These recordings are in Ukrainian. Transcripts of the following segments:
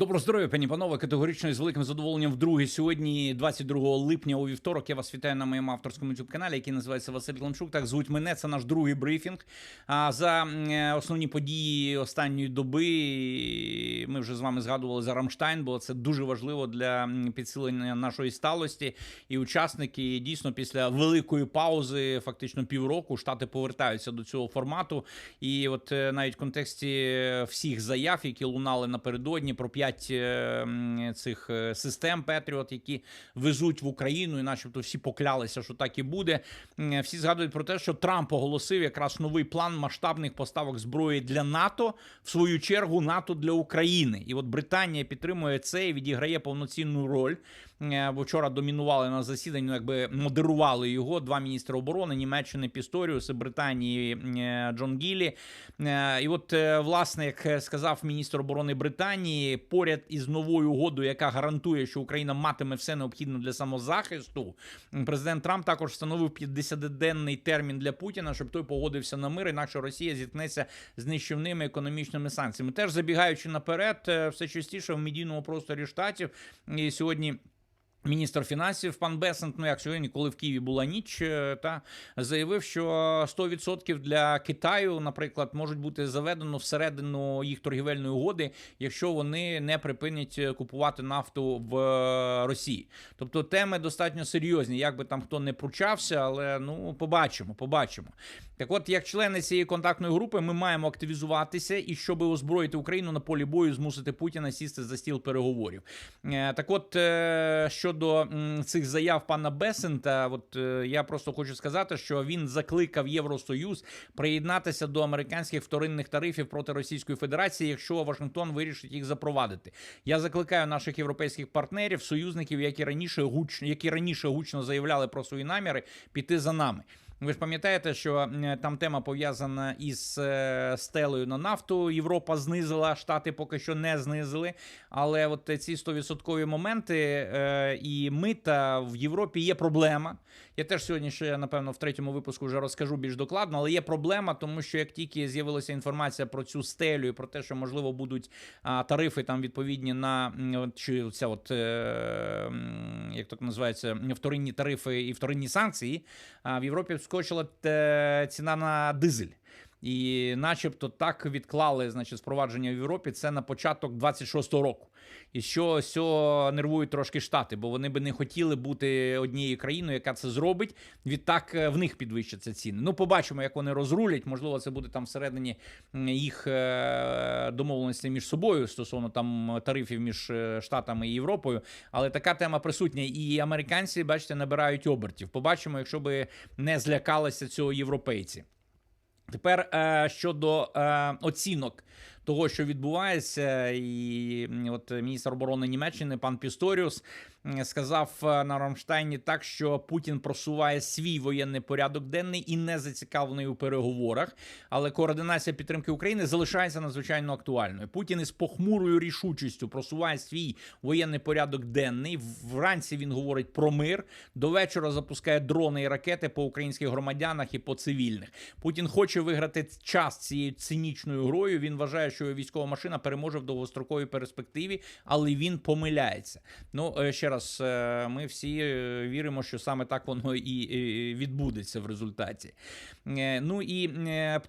Доброго здоров'я, пані панове. Категорично і з великим задоволенням вдруге. Сьогодні, 22 липня, у вівторок, я вас вітаю на моєму авторському youtube каналі, який називається Василь Кланчук. Так звуть мене. Це наш другий брифінг. А за е, основні події останньої доби ми вже з вами згадували за Рамштайн, бо це дуже важливо для підсилення нашої сталості. І учасники дійсно після великої паузи, фактично півроку, штати повертаються до цього формату. І от е, навіть в контексті всіх заяв, які лунали напередодні про п'ять е, цих е, систем Петріот, які везуть в Україну, і начебто всі поклялися, що так і буде. Всі згадують про те, що Трамп оголосив якраз новий план масштабних поставок зброї для НАТО, в свою чергу НАТО для України. І от Британія підтримує це і відіграє повноцінну роль. Е, вчора домінували на засіданні, ну, якби модерували його два міністри оборони Німеччини Пісторіус Британії е, Джон Гіллі. Е, І от, власне, як сказав міністр оборони Британії, поряд із новою угодою, яка гарантує, що Україна матиме все необхідне для самозахисту, президент Трамп також встановив 50-денний термін для Путіна, щоб той погодився на мир, інакше Росія зіткнеться з нищівними економічними санкціями. Теж забігаючи наперед, все частіше в медійному просторі штатів і сьогодні. Міністр фінансів пан Бесент, ну як сьогодні, коли в Києві була ніч, е, та заявив, що 100% для Китаю, наприклад, можуть бути заведено всередину їх торгівельної угоди, якщо вони не припинять е, купувати нафту в е, Росії. Тобто теми достатньо серйозні, як би там хто не пручався, але ну побачимо, побачимо. Так, от, як члени цієї контактної групи, ми маємо активізуватися і щоб озброїти Україну на полі бою, змусити Путіна сісти за стіл переговорів. Так, от е, щодо цих заяв пана Бесента, от е, я просто хочу сказати, що він закликав Євросоюз приєднатися до американських вторинних тарифів проти Російської Федерації, якщо Вашингтон вирішить їх запровадити. Я закликаю наших європейських партнерів, союзників, які раніше гучно, які раніше гучно заявляли про свої наміри, піти за нами. Ви ж пам'ятаєте, що е, там тема пов'язана із е, стелею на нафту. Європа знизила, Штати поки що не знизили. Але от ці 100% моменти е, і мита в Європі є проблема. Я теж сьогодні ще, напевно, в третьому випуску вже розкажу більш докладно, але є проблема, тому що як тільки з'явилася інформація про цю стелю і про те, що можливо будуть а, тарифи там відповідні на чи ця от е, як так називається вторинні тарифи і вторинні санкції, а в Європі вскочила ціна на дизель. І, начебто, так відклали значить, спровадження в Європі це на початок 26-го року. І що сьо нервують трошки штати, бо вони би не хотіли бути однією країною, яка це зробить. Відтак е, в них підвищаться ціни. Ну, побачимо, як вони розрулять. Можливо, це буде там всередині їх е, домовленості між собою стосовно там тарифів між е, штатами і Європою. Але така тема присутня. І американці, бачите, набирають обертів. Побачимо, якщо би не злякалися цього європейці. Тепер е, щодо е, оцінок того, що відбувається, і от міністр оборони Німеччини пан Пісторіус сказав е, на Рамштайні так, що Путін просуває свій воєнний порядок денний і не зацікавлений у переговорах. Але координація підтримки України залишається надзвичайно актуальною. Путін із похмурою рішучістю просуває свій воєнний порядок денний. Вранці він говорить про мир. До вечора запускає дрони і ракети по українських громадянах і по цивільних. Путін хоче виграти час цією цинічною грою. Він вважає, що військова машина переможе в довгостроковій перспективі, але він помиляється. Ну е, раз, е, ми всі е, віримо, що саме так воно і відбудеться в результаті. Е, Ну і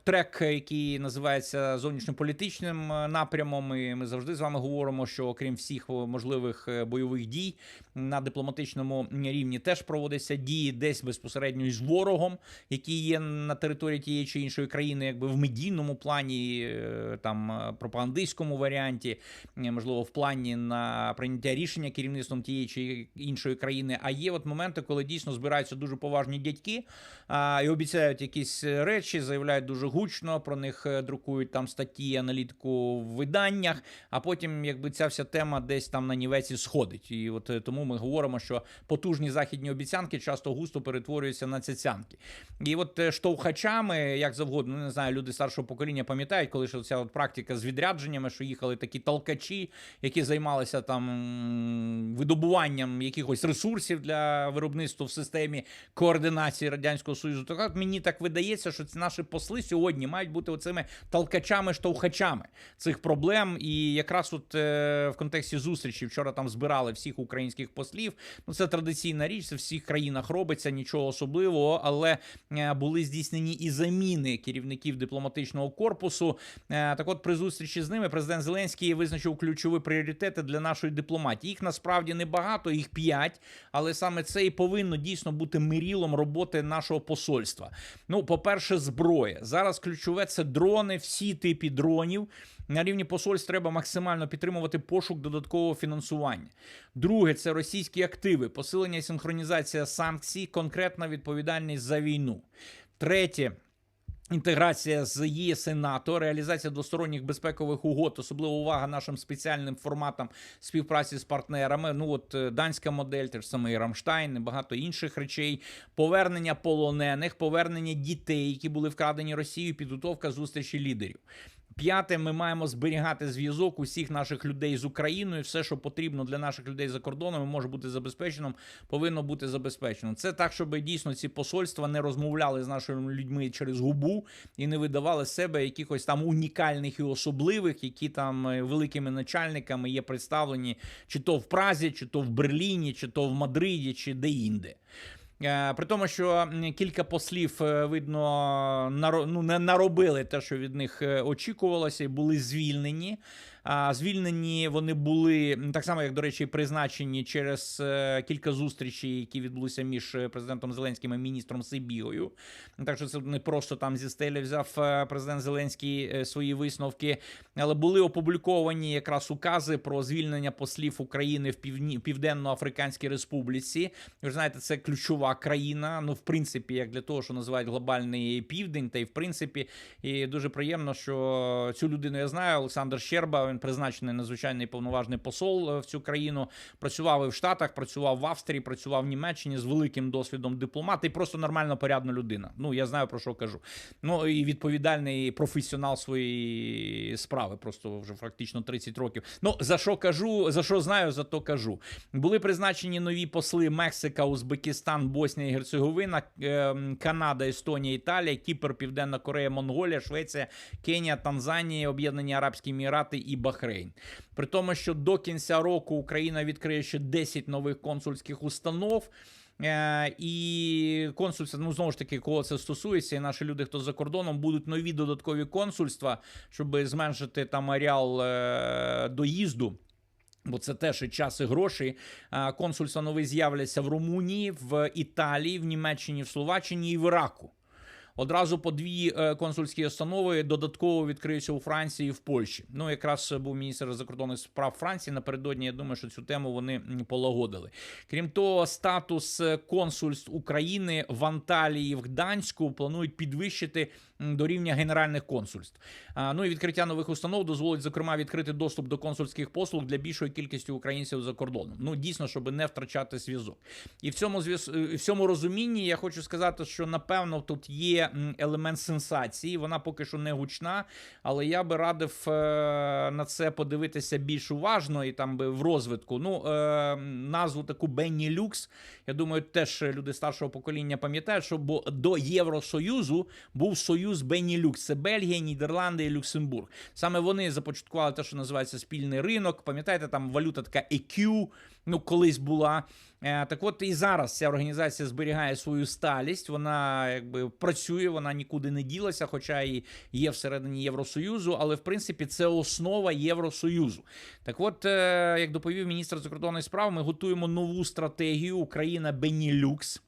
трек, який називається зовнішньополітичним напрямом. І ми завжди з вами говоримо, що окрім всіх можливих бойових дій на дипломатичному рівні теж проводяться дії десь безпосередньо із ворогом, який є на території тієї чи іншої країни, якби в медійному плані, там пропагандистському варіанті, можливо, в плані на прийняття рішення керівництвом тієї чи іншої країни. А є от моменти, коли дійсно збираються дуже поважні дядьки а, і обіцяють якісь речі, заявляють дуже гучно, про них е, друкують там статті, аналітику в виданнях, а потім, якби ця вся тема десь там на нівеці сходить. І от е, тому ми говоримо, що потужні західні обіцянки часто густо перетворюються на цяцянки. І от е, штовхачами, як завгодно, ну, не знаю, люди старшого покоління пам'ятають, коли ж ця от практика. з відрядженнями, що їхали такі толкачі, які займалися там м, видобуванням якихось ресурсів для виробництва в системі координації радянського союзу. Так от мені так видається, що ці наші посли сьогодні мають бути оцими толкачами-штовхачами цих проблем. І якраз от е, в контексті зустрічі вчора там збирали всіх українських послів. Ну це традиційна річ, це в всіх країнах робиться, нічого особливого, але е, були здійснені і заміни керівників дипломатичного корпусу. Е, Так, от при зустрічі з ними президент Зеленський визначив ключові пріоритети для нашої дипломатії. Їх насправді небагато, їх п'ять, але саме це і повинно дійсно бути мирілом роботи нашого посольства. Ну, по-перше, зброя. Зараз ключове це дрони, всі типи дронів. На рівні посольств треба максимально підтримувати пошук додаткового фінансування. Друге, це російські активи, посилення і синхронізація санкцій, конкретна відповідальність за війну. Третє. Інтеграція з ЄС і НАТО, реалізація двосторонніх безпекових угод, особливо увага нашим спеціальним форматам співпраці з партнерами. Ну от е, данська модель, теж самий Рамштайн, і багато інших речей. Повернення полонених, повернення дітей, які були вкрадені Росією, підготовка зустрічі лідерів. П'яте, ми маємо зберігати зв'язок усіх наших людей з Україною. Все, що потрібно для наших людей за кордоном, може бути забезпеченим, повинно бути забезпечено. Це так, щоб дійсно ці посольства не розмовляли з нашими людьми через губу і не видавали себе якихось там унікальних і особливих, які там е, великими начальниками є представлені чи то в Празі, чи то в Берліні, чи то в Мадриді, чи де-інде. Е, При тому, що кілька послів, е, видно, наро- ну, не наробили те, що від них е, очікувалося, і були звільнені. Звільнені вони були так само, як до речі, призначені через е, кілька зустрічей, які відбулися між е, президентом Зеленським і міністром Сибігою. Так що це не просто там зі стелі взяв е, президент Зеленський свої висновки, але були опубліковані якраз укази про звільнення послів України в Півні... Південно-Африканській Республіці. Ви знаєте, це ключова країна. Ну, в принципі, як для того, що називають глобальний південь, та й в принципі, і дуже приємно, що цю людину я знаю. Олександр Щерба. Він призначений надзвичайний повноважний посол е, в цю країну. Працював і в Штатах, працював в Австрії, працював в Німеччині з великим досвідом дипломата і просто нормально порядна людина. Ну я знаю про що кажу. Ну і відповідальний професіонал своєї справи, просто вже фактично 30 років. Ну за що кажу, за що знаю, за то кажу. Були призначені нові посли Мексика, Узбекистан, Боснія і Герцеговина, е, Канада, Естонія, Італія, Кіпр, Південна Корея, Монголія, Швеція, Кенія, Танзанія, Об'єднані Арабські Емірати і Бахрейн. При тому, що до кінця року Україна відкриє ще 10 нових консульських установ. Е, І консульство, ну знову ж таки, кого це стосується, і наші люди, хто за кордоном, будуть нові додаткові консульства, щоб зменшити там ареал е, доїзду. Бо це теж і час, і гроші. А, Консульства нові з'являться в Румунії, в Італії, в Німеччині, в Словаччині і в Іраку. Одразу по дві е, консульські установи додатково відкриються у Франції і в Польщі. Ну, якраз був міністр закордонних справ Франції. Напередодні я думаю, що цю тему вони полагодили. Крім того, статус е, консульств України в Анталії, в Гданську планують підвищити до рівня генеральних консульств. Ну і відкриття нових установ дозволить, зокрема, відкрити доступ до консульських послуг для більшої кількості українців за кордоном. Ну дійсно, щоб не втрачати зв'язок. І в цьому зв'яз... е, в цьому розумінні я хочу сказати, що напевно тут є елемент сенсації. Вона поки що не гучна, але я би радив е, на це подивитися більш уважно і там би в розвитку. Ну е, назву таку Бенні Люкс. Я думаю, теж люди старшого покоління пам'ятають, що бо до Євросоюзу був союз Бенні Люкс. Це Бельгія, Нідерланди і Люксембург. Саме вони започаткували те, що називається спільний ринок. Пам'ятаєте, там валюта така EQ, ну колись була. Е, Так от і зараз ця організація зберігає свою сталість, вона якби працює, вона нікуди не ділася, хоча і є всередині Євросоюзу, але в принципі це основа Євросоюзу. Так от, е, як доповів міністр закордонних справ, ми готуємо нову стратегію Україна Бенілюкс.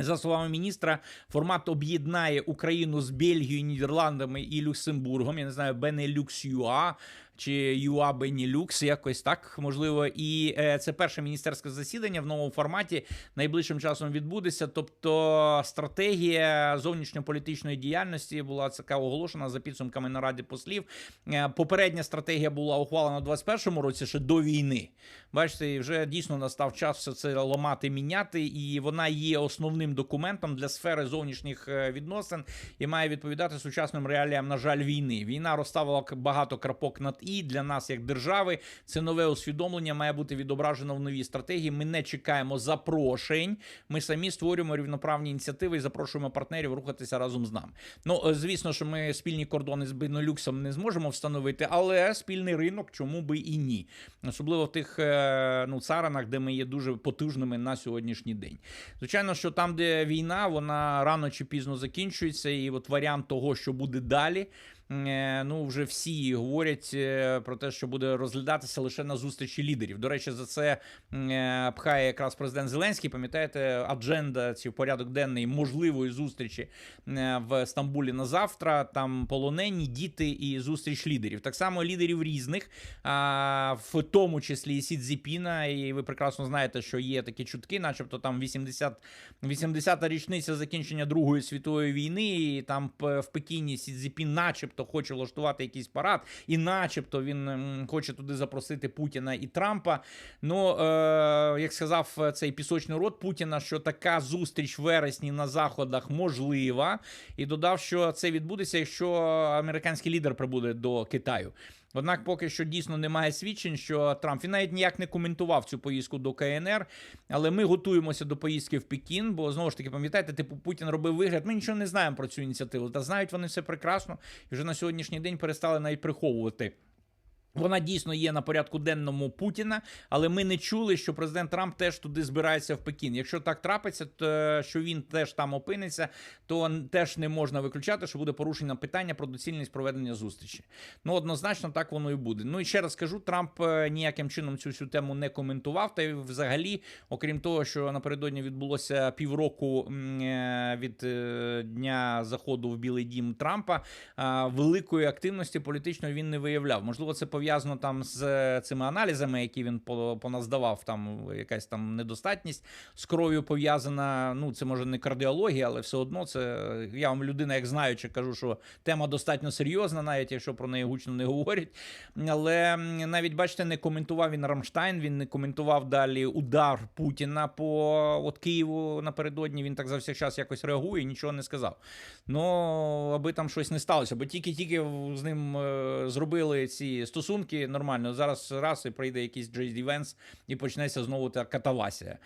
За словами міністра, формат об'єднає Україну з Бельгією, Нідерландами і Люксембургом. Я не знаю, Бенелюкс ЮА чи ЮА Бенілюкс, якось так можливо. І е, це перше міністерське засідання в новому форматі найближчим часом відбудеться. Тобто стратегія зовнішньополітичної діяльності була така оголошена за підсумками наради послів. Е, Попередня стратегія була ухвалена у 2021 році ще до війни. Бачите, вже дійсно настав час все це ламати, міняти, і вона є основним документом для сфери зовнішніх е, відносин і має відповідати сучасним реаліям, на жаль, війни. Війна розставила багато крапок над і для нас, як держави. Це нове усвідомлення має бути відображено в новій стратегії. Ми не чекаємо запрошень. Ми самі створюємо рівноправні ініціативи і запрошуємо партнерів рухатися разом з нами. Ну, е, звісно, що ми спільні кордони з Бенелюксом не зможемо встановити, але спільний ринок чому би і ні. Особливо в тих е, ну, царинах, де ми є дуже потужними на сьогоднішній день. Звичайно, що там, де війна, вона рано чи пізно закінчується, і от варіант того, що буде далі. Е, Ну, вже всі говорять е, про те, що буде розглядатися лише на зустрічі лідерів. До речі, за це е, пхає якраз президент Зеленський. Пам'ятаєте, адженда ці порядок денний можливої зустрічі в Стамбулі на завтра. Там полонені, діти і зустріч лідерів. Так само лідерів різних, в тому числі і Сі Цзіпіна. І ви прекрасно знаєте, що є такі чутки, начебто там 80 80-та річниця закінчення Другої світової війни, і там в Пекіні Сі Цзіпін начебто хоче влаштувати якийсь парад, і начебто він хоче туди запросити Путіна і Трампа. Ну, е, як сказав е, цей пісочний рот Путіна, що така зустріч в вересні на заходах можлива, і додав, що це відбудеться, якщо американський лідер прибуде до Китаю. Однак, поки що дійсно немає свідчень, що Трамп він навіть ніяк не коментував цю поїздку до КНР. Але ми готуємося до поїздки в Пекін, бо знову ж таки, пам'ятаєте, типу Путін робив вигляд. Ми нічого не знаємо про цю ініціативу. Та знають вони все прекрасно і вже на сьогоднішній день перестали навіть приховувати. Вона дійсно є на порядку денному Путіна, але ми не чули, що президент Трамп теж туди збирається в Пекін. Якщо так трапиться, то що він теж там опиниться, то теж не можна виключати, що буде порушення питання про доцільність проведення зустрічі. Ну однозначно так воно і буде. Ну і ще раз скажу, Трамп е, ніяким чином цю всю тему не коментував. Та й взагалі, окрім того, що напередодні відбулося півроку е, від е, дня заходу в Білий Дім Трампа, великої активності політичної він не виявляв. Можливо, це пов'язано там з е, цими аналізами, які він поназдавав. Там якась там недостатність з кров'ю пов'язана. Ну, це може не кардіологія, але все одно це я вам людина, як знаючи, кажу, що тема достатньо серйозна, навіть якщо про неї гучно не говорять. Але навіть бачите, не коментував він Рамштайн, він не коментував далі удар Путіна по от Києву напередодні. Він так за всіх час якось реагує, нічого не сказав. Ну, аби там щось не сталося, бо тільки-тільки з ним е, зробили ці стосунки нормально. Зараз раз і прийде якийсь Джей Венс і почнеться знову та катавасія.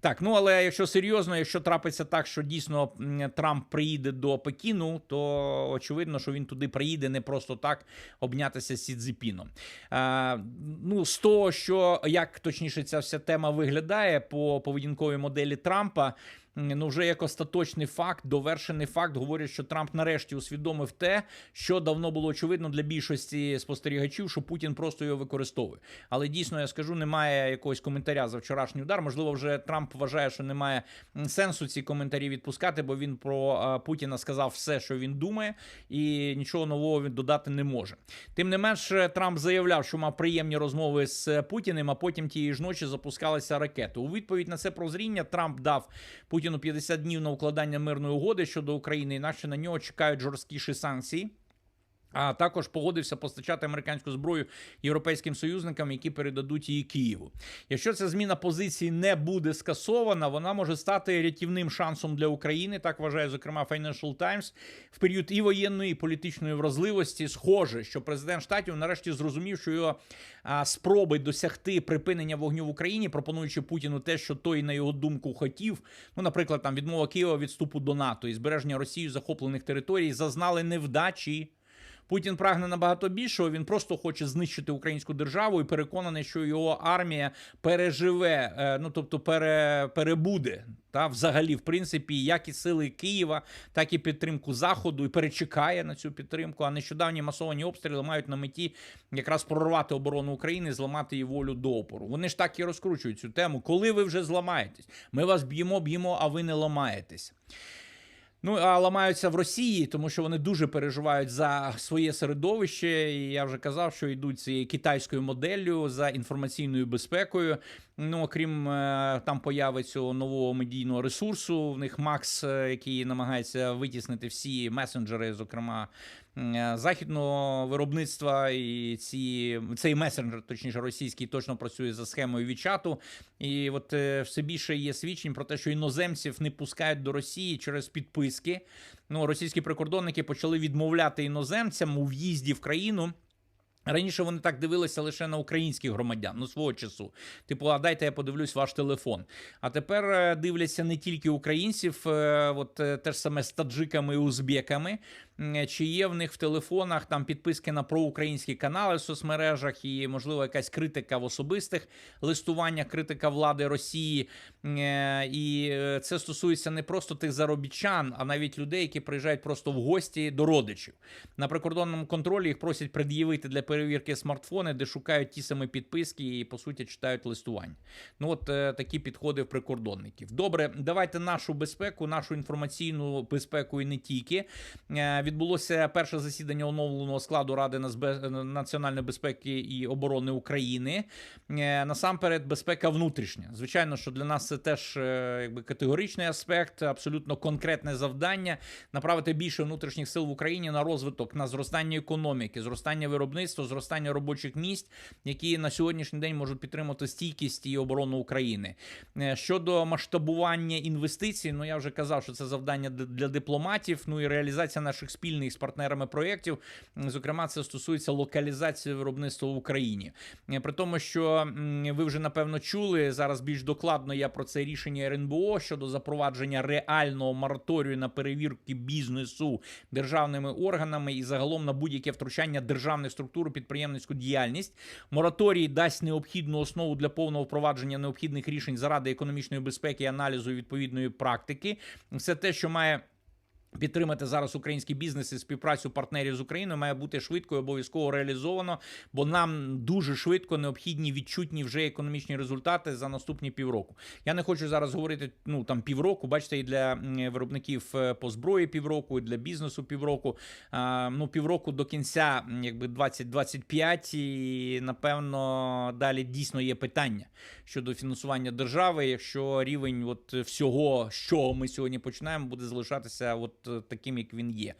Так, ну але якщо серйозно, якщо трапиться так, що дійсно Трамп приїде до Пекіну, то очевидно, що він туди приїде не просто так обнятися з Сі Цзіпіном. А, ну, з того, що як точніше ця вся тема виглядає по поведінковій моделі Трампа. Ну, вже як остаточний факт, довершений факт, говорять, що Трамп нарешті усвідомив те, що давно було очевидно для більшості спостерігачів, що Путін просто його використовує. Але дійсно я скажу, немає якогось коментаря за вчорашній удар. Можливо, вже Трамп вважає, що немає сенсу ці коментарі відпускати, бо він про Путіна сказав все, що він думає, і нічого нового він додати не може. Тим не менш, е, Трамп заявляв, що мав приємні розмови з Путіним, а потім тієї ж ночі запускалися ракети. У відповідь на це прозріння Трамп дав Путіну 50 днів на укладання мирної угоди щодо України, інакше на нього чекають жорсткіші санкції. А також погодився постачати американську зброю європейським союзникам, які передадуть її Києву. Якщо ця зміна позиції не буде скасована, вона може стати рятівним шансом для України. Так вважає зокрема Financial Times. В період і воєнної, і політичної вразливості схоже, що президент штатів нарешті зрозумів, що його спроби досягти припинення вогню в Україні, пропонуючи Путіну те, що той на його думку хотів. Ну, наприклад, там відмова Києва від вступу до НАТО і збереження Росією захоплених територій, зазнали невдачі. Путін прагне набагато більшого. Він просто хоче знищити українську державу і переконаний, що його армія переживе, е, ну тобто пере, перебуде. Та взагалі, в принципі, як і сили Києва, так і підтримку Заходу, і перечекає на цю підтримку. А нещодавні масовані обстріли мають на меті якраз прорвати оборону України, зламати її волю до опору. Вони ж так і розкручують цю тему. Коли ви вже зламаєтесь? Ми вас б'ємо, б'ємо, а ви не ламаєтесь. Ну а ламаються в Росії, тому що вони дуже переживають за своє середовище. І я вже казав, що йдуть цією китайською моделлю за інформаційною безпекою. Ну, окрім е, там появи цього нового медійного ресурсу, в них Макс, е, який намагається витіснити всі месенджери, зокрема західного виробництва, і ці цей месенджер, точніше російський, точно працює за схемою Вічату. І от е, все більше є свідчень про те, що іноземців не пускають до Росії через підписки. Ну, російські прикордонники почали відмовляти іноземцям у в'їзді в країну. Раніше вони так дивилися лише на українських громадян, ну свого часу. Типу, а дайте я подивлюсь ваш телефон. А тепер е, дивляться не тільки українців, е, от е, те ж саме з таджиками і узбеками. Чи є в них в телефонах там підписки на проукраїнські канали в соцмережах і, можливо, якась критика в особистих листуваннях, критика влади Росії. Е, І е, це стосується не просто тих заробітчан, а навіть людей, які приїжджають просто в гості до родичів. На прикордонному контролі їх просять пред'явити для перевірки смартфони, де шукають ті самі підписки і по суті читають листування. Ну от е, такі підходи в прикордонників. Добре, давайте нашу безпеку, нашу інформаційну безпеку і не тільки. Відбулося перше засідання оновленого складу Ради національної безпеки і оборони України. Е, Насамперед, безпека внутрішня. Звичайно, що для нас це теж е, якби категоричний аспект, абсолютно конкретне завдання направити більше внутрішніх сил в Україні на розвиток, на зростання економіки, зростання виробництва, зростання робочих місць, які на сьогоднішній день можуть підтримати стійкість і оборону України. Е, Щодо масштабування інвестицій, ну я вже казав, що це завдання для дипломатів. Ну і реалізація наших спільних з партнерами проєктів. Зокрема, це стосується локалізації виробництва в Україні. Е, При тому, що ви вже напевно чули зараз більш докладно я про це рішення РНБО щодо запровадження реального мораторію на перевірки бізнесу державними органами і загалом на будь-яке втручання державних структур у підприємницьку діяльність. Мораторій дасть необхідну основу для повного впровадження необхідних рішень заради економічної безпеки і аналізу відповідної практики. Все те, що має. Підтримати зараз український бізнес і співпрацю партнерів з Україною має бути швидко і обов'язково реалізовано, бо нам дуже швидко необхідні відчутні вже економічні результати за наступні півроку. Я не хочу зараз говорити ну там півроку. Бачите, і для виробників е, по зброї півроку, і для бізнесу півроку. А, ну півроку до кінця, якби 2025, і напевно далі дійсно є питання щодо фінансування держави. Якщо рівень от всього, чого ми сьогодні починаємо, буде залишатися от е, таким, як він є.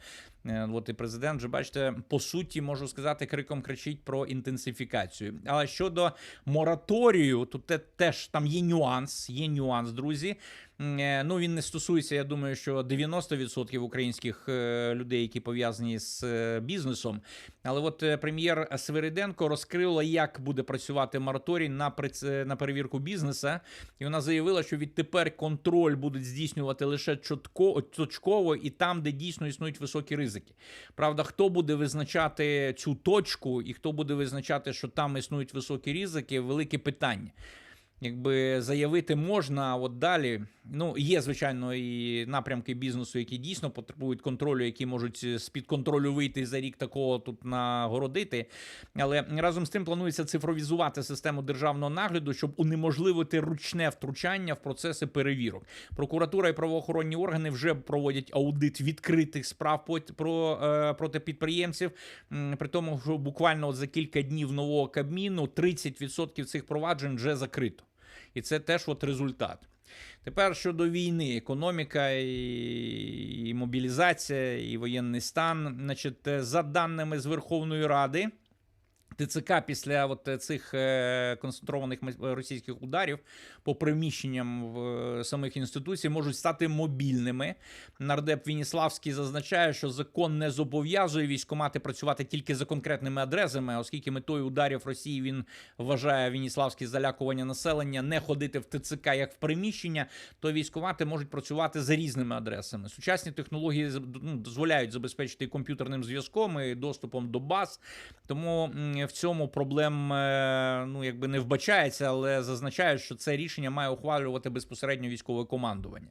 Е, От і президент, вже бачите, по суті, можу сказати, криком кричить про інтенсифікацію. Але щодо мораторію, тут те, теж там є нюанс, є нюанс, друзі. Е, Ну він не стосується, я думаю, що 90% українських е, людей, які пов'язані з е, бізнесом. Але от прем'єр Свириденко розкрила, як буде працювати мораторій на приц- на перевірку бізнеса, і вона заявила, що відтепер контроль будуть здійснювати лише чітко, точково і там, де дійсно існують високі ризики. Правда, хто буде визначати цю точку, і хто буде визначати, що там існують високі ризики, велике питання. Якби заявити можна, а от далі. Ну, є, звичайно, і напрямки бізнесу, які дійсно потребують контролю, які можуть з під контролю вийти за рік такого тут нагородити. Але разом з тим планується цифровізувати систему державного нагляду, щоб унеможливити ручне втручання в процеси перевірок. Прокуратура і правоохоронні органи вже проводять аудит відкритих справ про, е, проти підприємців. При тому, що буквально за кілька днів нового кабміну 30% цих проваджень вже закрито. І це теж от результат. Тепер щодо війни, економіка і, мобілізація, і воєнний стан. Значить, е, за даними з Верховної Ради. ТЦК після от е, цих е, концентрованих російських ударів по приміщенням в е, самих інституцій можуть стати мобільними. Нардеп Вініславський зазначає, що закон не зобов'язує військомати працювати тільки за конкретними адресами, оскільки метою ударів Росії він вважає Вініславський залякування населення не ходити в ТЦК як в приміщення, то військомати можуть працювати за різними адресами. Сучасні технології ну, дозволяють забезпечити комп'ютерним зв'язком і доступом до баз. Тому в цьому проблем е, ну якби не вбачається, але зазначають, що це рішення має ухвалювати безпосередньо військове командування.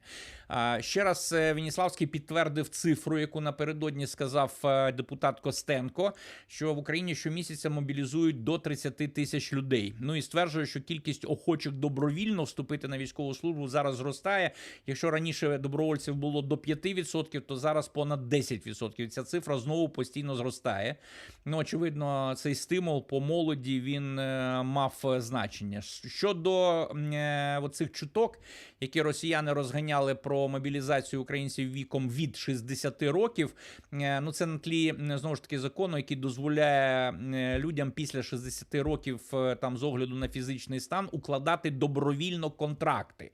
Ще раз е, Веніславський підтвердив цифру, яку напередодні сказав е, депутат Костенко, що в Україні щомісяця мобілізують до 30 тисяч людей. Ну і стверджує, що кількість охочих добровільно вступити на військову службу зараз зростає. Якщо раніше добровольців було до 5%, то зараз понад 10%. Ця цифра знову постійно зростає. Ну, очевидно, цей стимул по молоді він е, мав е, значення. Щодо е, оцих чуток, які росіяни розганяли про мобілізацію українців віком від 60 років, ну це на тлі знову ж таки закону, який дозволяє людям після 60 років, там з огляду на фізичний стан, укладати добровільно контракти.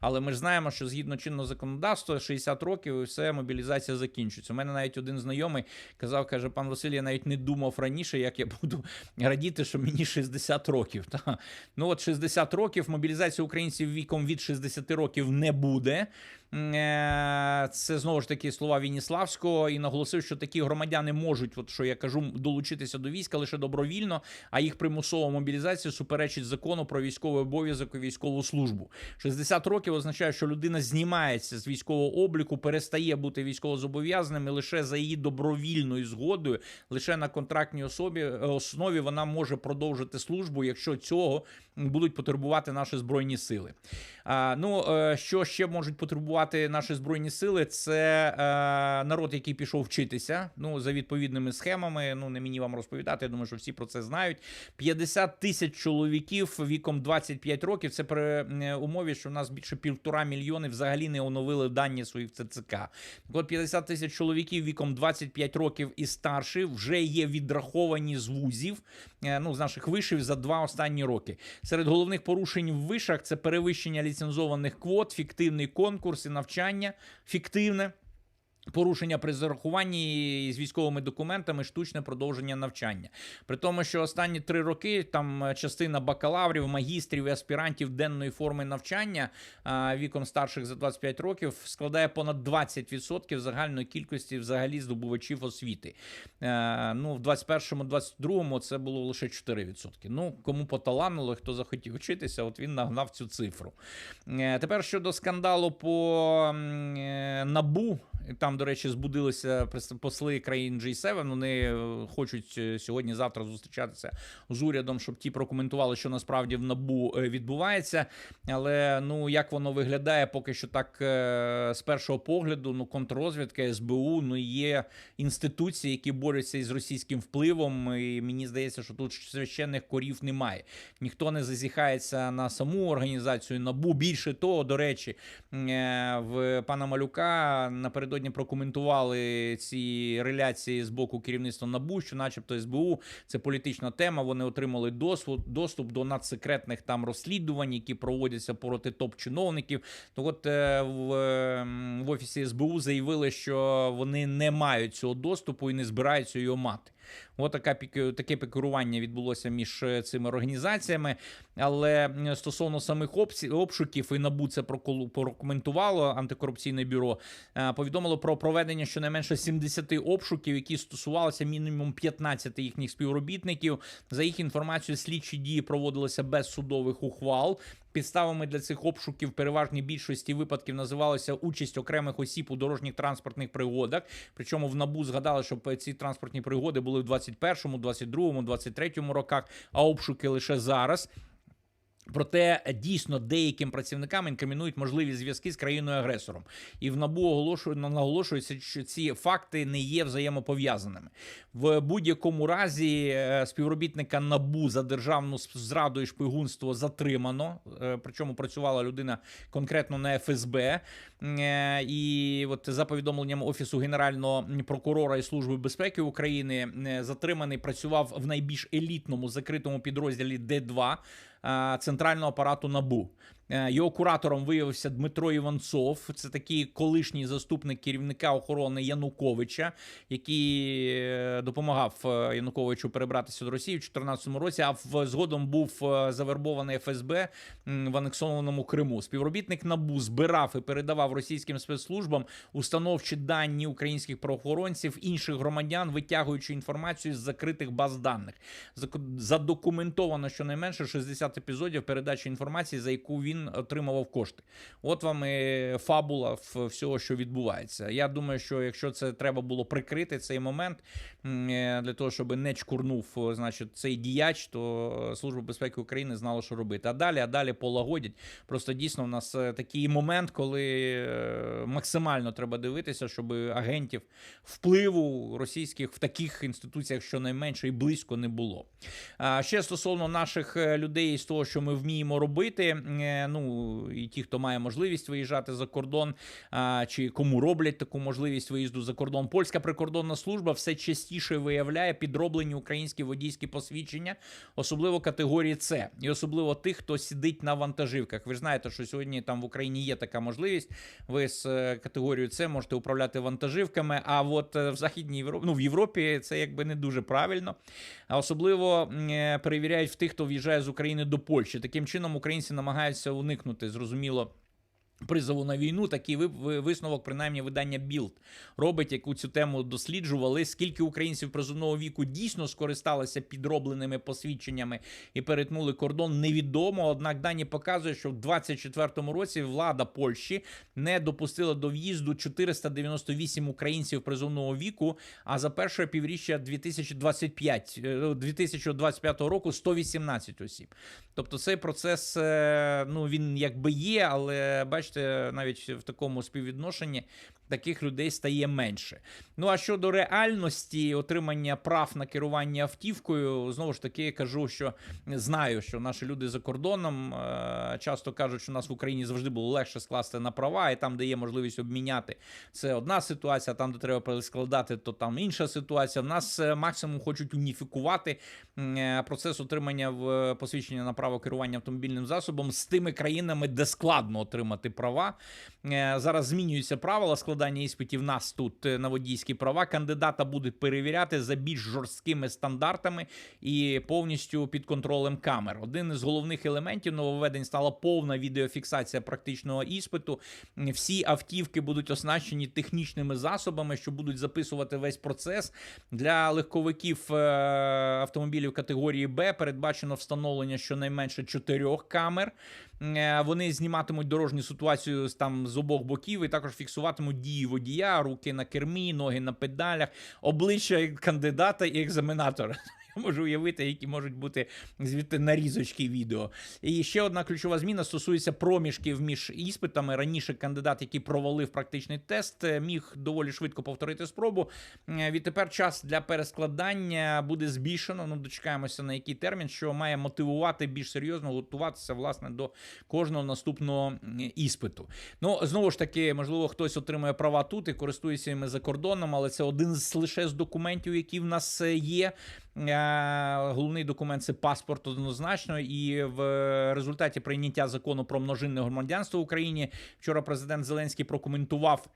Але ми ж знаємо, що згідно чинного законодавства, 60 років і все, мобілізація закінчується. У мене навіть один знайомий казав, каже, пан Василь, я навіть не думав раніше, як я буду радіти, що мені 60 років. Та. Ну от 60 років, мобілізація українців віком від 60 років не буде. Е, Це знову ж таки слова Вініславського і наголосив, що такі громадяни можуть, от що я кажу, долучитися до війська лише добровільно, а їх примусова мобілізація суперечить закону про військовий обов'язок і військову службу. 60 років означає, що людина знімається з військового обліку, перестає бути військовозобов'язаним і лише за її добровільною згодою, лише на контрактній особі основі вона може продовжити службу, якщо цього будуть потребувати наші збройні сили. Ну е, що ще можуть потребувати наші збройні сили? Це е, народ, який пішов вчитися. Ну за відповідними схемами. Ну не мені вам розповідати. Я думаю, що всі про це знають. 50 тисяч чоловіків віком 25 років. Це при умові, що в нас більше півтора мільйони взагалі не оновили дані своїх ЦЦК. Так От 50 тисяч чоловіків віком 25 років і старші вже є відраховані з вузів. е, Ну з наших вишів за два останні роки. Серед головних порушень в вишах це перевищення ліцензованих квот, фіктивний конкурс і навчання фіктивне. Порушення при зарахуванні з військовими документами, штучне продовження навчання. При тому, що останні три роки там е, частина бакалаврів, магістрів і аспірантів денної форми навчання віком старших за 25 років складає понад 20% загальної кількості взагалі здобувачів освіти. Е, ну, в 21-22 це було лише 4%. Ну, кому поталанило, хто захотів вчитися, от він нагнав цю цифру. Е, Тепер щодо скандалу по набу. Там, до речі, збудилися посли країн G7. Вони е, хочуть е, сьогодні-завтра зустрічатися з урядом, щоб ті прокоментували, що насправді в набу е, відбувається. Але ну як воно виглядає, поки що так з першого погляду, ну контррозвідка, СБУ, ну є інституції, які борються із російським впливом. І мені здається, що тут священних корів немає. Ніхто не зазіхається на саму організацію набу. Більше того, до речі, в пана Малюка напередодні прокоментували ці реляції з боку керівництва НАБУ, що, начебто, СБУ це політична тема. Вони отримали доступ, доступ до надсекретних там розслідувань, які проводяться проти топ-чиновників. То от е, в, в офісі СБУ заявили, що вони не мають цього доступу і не збираються його мати. От така таке пікурування відбулося між е, цими організаціями. Але стосовно самих обшуків, і НАБУ це прокоментувало антикорупційне бюро. е, Повідомило про проведення щонайменше 70 обшуків, які стосувалися мінімум 15 їхніх співробітників. За їх інформацією, слідчі дії проводилися без судових ухвал. Підставами для цих обшуків в переважній більшості випадків називалася участь окремих осіб у дорожніх транспортних пригодах. Причому в набу згадали, що ці транспортні пригоди були в 21-му, 22-му, 23-му роках, а обшуки лише зараз. Проте дійсно деяким працівникам інкримінують можливі зв'язки з країною-агресором, і в набу оголошують наголошується, що ці факти не є взаємопов'язаними. В будь-якому разі е, співробітника набу за державну зраду і шпигунство затримано. е, Причому працювала людина конкретно на ФСБ. Е, І от за повідомленням офісу генерального прокурора і служби безпеки України затриманий працював в найбільш елітному закритому підрозділі Д2 а, центрального апарату НАБУ. Е, Його куратором виявився Дмитро Іванцов. Це такий колишній заступник керівника охорони Януковича, який е, допомагав е, Януковичу перебратися до Росії в 2014 році. А в згодом був завербований ФСБ в анексованому Криму. Співробітник НАБУ збирав і передавав російським спецслужбам установчі дані українських правоохоронців, інших громадян, витягуючи інформацію з закритих баз даних. Задокументовано щонайменше 60 епізодів передачі інформації, за яку він отримував кошти. От вам і фабула всього, що відбувається. Я думаю, що якщо це треба було прикрити цей момент е, для того, щоб не чкурнув, значить, цей діяч, то Служба безпеки України знала, що робити. А далі, а далі полагодять. Просто дійсно в нас е, такий момент, коли е, максимально треба дивитися, щоб агентів впливу російських в таких інституціях щонайменше і близько не було. А ще стосовно наших е, людей з того, що ми вміємо робити. Ну і ті, хто має можливість виїжджати за кордон, а, чи кому роблять таку можливість виїзду за кордон. Польська прикордонна служба все частіше виявляє підроблені українські водійські посвідчення, особливо категорії С, і особливо тих, хто сидить на вантажівках. Ви ж знаєте, що сьогодні там в Україні є така можливість. Ви з е, категорією С можете управляти вантажівками. А от е, в Західній Європі, ну в Європі це якби не дуже правильно. А особливо е, перевіряють в тих, хто в'їжджає з України до Польщі. Таким чином українці намагаються уникнути зрозуміло. Призову на війну такий ви- ви- висновок, принаймні, видання Білд робить, яку цю тему досліджували. Скільки українців призовного віку дійсно скористалися підробленими посвідченнями і перетнули кордон, невідомо. Однак дані показують, що в 2024 році влада Польщі не допустила до в'їзду 498 українців призовного віку. А за перше півріччя 2025, е, 2025 року 118 осіб. Тобто цей процес, е, ну він якби є, але бачите, навіть в такому співвідношенні таких людей стає менше. Ну а щодо реальності отримання прав на керування автівкою, знову ж таки кажу, що знаю, що наші люди за кордоном е, часто кажуть, що у нас в Україні завжди було легше скласти на права, і там, де є можливість обміняти, це одна ситуація. Там, де треба перескладати, то там інша ситуація. В нас е, максимум хочуть уніфікувати е, процес отримання в посвідчення на право керування автомобільним засобом з тими країнами, де складно отримати права. Е, Зараз змінюються правила складання іспитів. Нас тут е, на водійські права. Кандидата будуть перевіряти за більш жорсткими стандартами і повністю під контролем камер. Один із головних елементів нововведень стала повна відеофіксація практичного іспиту. Всі автівки будуть оснащені технічними засобами, що будуть записувати весь процес. Для легковиків е, автомобілів категорії Б передбачено встановлення щонайменше чотирьох камер. Вони зніматимуть дорожню ситуацію там з обох боків і також фіксуватимуть дії водія, руки на кермі, ноги на педалях, обличчя кандидата і екзаменатора. Можу уявити, які можуть бути звідти нарізочки відео. І ще одна ключова зміна стосується проміжків між іспитами. Раніше кандидат, який провалив практичний тест, е, міг доволі швидко повторити спробу. Е, Відтепер час для перескладання буде збільшено. Ну, дочекаємося на який термін, що має мотивувати більш серйозно готуватися власне до кожного наступного іспиту. Ну знову ж таки, можливо, хтось отримує права тут і користується ними за кордоном, але це один з лише з документів, які в нас е, є. Е, Головний документ це паспорт однозначно, і в результаті прийняття закону про множинне громадянство в Україні вчора президент Зеленський прокоментував.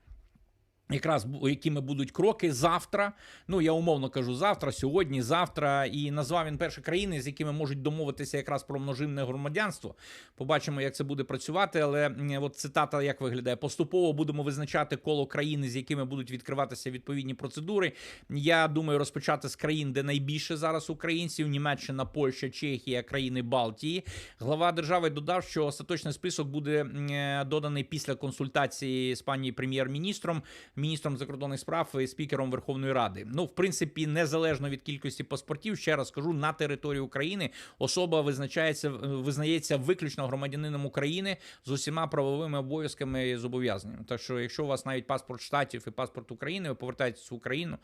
Якраз якими будуть кроки завтра. Ну я умовно кажу завтра, сьогодні, завтра. І назвав він перші країни, з якими можуть домовитися якраз про множинне громадянство. Побачимо, як це буде працювати. Але от цитата як виглядає: поступово будемо визначати коло країн, з якими будуть відкриватися відповідні процедури. Я думаю, розпочати з країн, де найбільше зараз українців: Німеччина, Польща, Чехія, країни Балтії. Глава держави додав, що остаточний список буде е, доданий після консультації з пані прем'єр-міністром міністром закордонних справ і спікером Верховної Ради. Ну, в принципі, незалежно від кількості паспортів, ще раз кажу, на території України особа визначається визнається виключно громадянином України з усіма правовими обов'язками і зобов'язаннями. Так що, якщо у вас навіть паспорт штатів і паспорт України, ви повертаєтесь в Україну.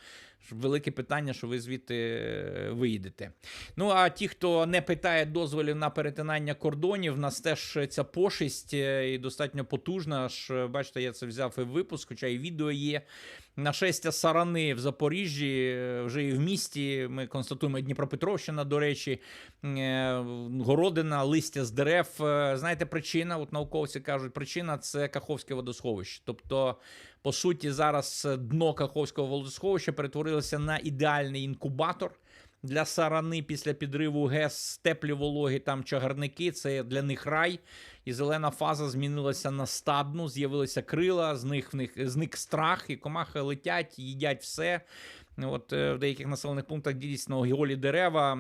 Велике питання, що ви звідти е, виїдете. Ну а ті, хто не питає дозволів на перетинання кордонів, в нас теж ця пошесть е, і достатньо потужна. Аж е, бачите, я це взяв і випуск, хоча і відео. Є. Нашестя сарани в Запоріжжі, е, вже і в місті. Ми констатуємо Дніпропетровщина, до речі, е, городина, листя з дерев. Е, Знаєте, причина, от науковці кажуть, причина це Каховське водосховище. Тобто, по суті, зараз дно Каховського водосховища перетворилося на ідеальний інкубатор. Для сарани після підриву ГЕС теплі вологі там чагарники, це для них рай. І зелена фаза змінилася на стадну, з'явилися крила, з них в них зник страх, і комахи летять, їдять все. От е, в деяких населених пунктах дійсно голі дерева. Е,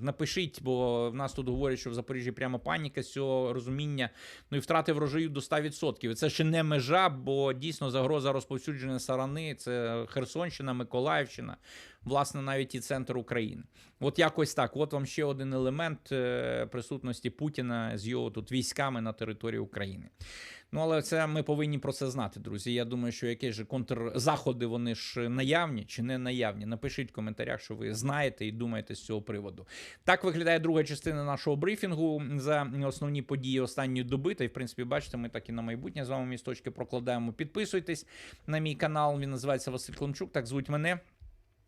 Напишіть, бо в нас тут говорять, що в Запоріжжі прямо паніка з цього розуміння. Ну і втрати врожаю до 100%. І Це ще не межа, бо дійсно загроза розповсюдження сарани це Херсонщина, Миколаївщина, власне, навіть і центр України. От якось так. От вам ще один елемент е, присутності Путіна з його тут військами на території України. Ну, але це ми повинні про це знати, друзі. Я думаю, що якісь же контрзаходи вони ж наявні чи не наявні. Напишіть в коментарях, що ви знаєте і думаєте з цього приводу. Так виглядає друга частина нашого брифінгу за основні події останньої доби. Та й в принципі, бачите, ми так і на майбутнє з вами місточки прокладаємо. Підписуйтесь на мій канал. Він називається Василь Клончук. Так звуть мене.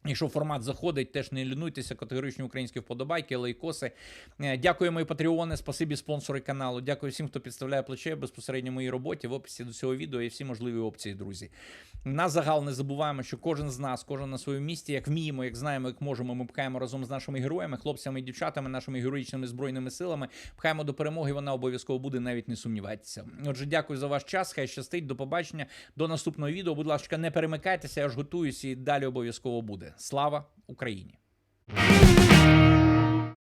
Якщо формат заходить, теж не лінуйтеся, категоричні українські вподобайки, лайкоси. Е, Дякую, мої патреони, спасибі спонсори каналу. Дякую всім, хто підставляє плече безпосередньо моїй роботі. В описі до цього відео є всі можливі опції, друзі. На загал не забуваємо, що кожен з нас, кожен на своєму місці, як вміємо, як знаємо, як можемо, ми пхаємо разом з нашими героями, хлопцями і дівчатами, нашими героїчними збройними силами. Пхаємо до перемоги. Вона обов'язково буде, навіть не сумнівайтеся. Отже, дякую за ваш час. Хай щастить. До побачення. До наступного відео. Будь ласка, не перемикайтеся. Я ж готуюсь і далі обов'язково буде. Слава Україні!